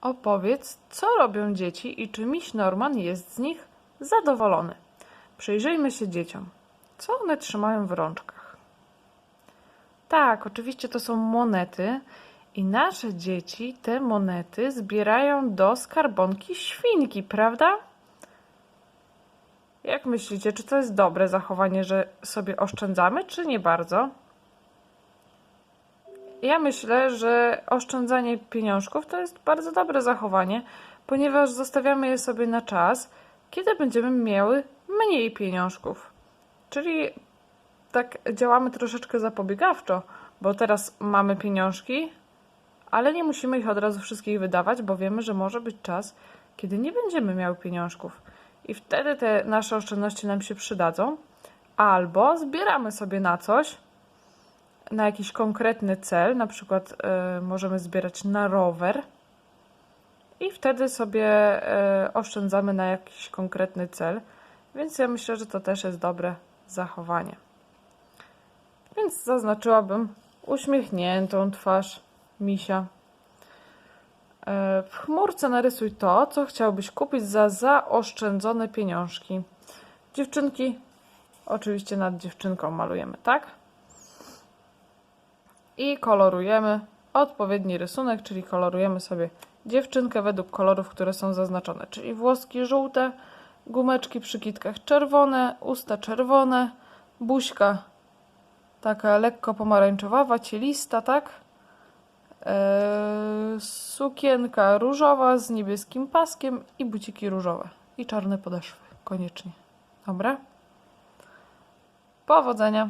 Opowiedz, co robią dzieci i czy miś Norman jest z nich zadowolony. Przyjrzyjmy się dzieciom. Co one trzymają w rączkach? Tak, oczywiście to są monety i nasze dzieci te monety zbierają do skarbonki świnki, prawda? Jak myślicie, czy to jest dobre zachowanie, że sobie oszczędzamy, czy nie bardzo? Ja myślę, że oszczędzanie pieniążków to jest bardzo dobre zachowanie, ponieważ zostawiamy je sobie na czas, kiedy będziemy miały mniej pieniążków. Czyli tak działamy troszeczkę zapobiegawczo, bo teraz mamy pieniążki, ale nie musimy ich od razu wszystkich wydawać, bo wiemy, że może być czas, kiedy nie będziemy miały pieniążków. I wtedy te nasze oszczędności nam się przydadzą, albo zbieramy sobie na coś, na jakiś konkretny cel, na przykład y, możemy zbierać na rower i wtedy sobie y, oszczędzamy na jakiś konkretny cel, więc ja myślę, że to też jest dobre zachowanie. Więc zaznaczyłabym uśmiechniętą twarz misia. E, W chmurce narysuj to, co chciałbyś kupić za zaoszczędzone pieniążki. Dziewczynki, oczywiście nad dziewczynką malujemy, tak? I kolorujemy odpowiedni rysunek, czyli kolorujemy sobie dziewczynkę według kolorów, które są zaznaczone, czyli włoski żółte, gumeczki przy kitkach czerwone, usta czerwone, buźka taka lekko pomarańczowa, cielista, tak? Eee, sukienka różowa z niebieskim paskiem i buciki różowe. I czarne podeszwy, koniecznie. Dobra? Powodzenia!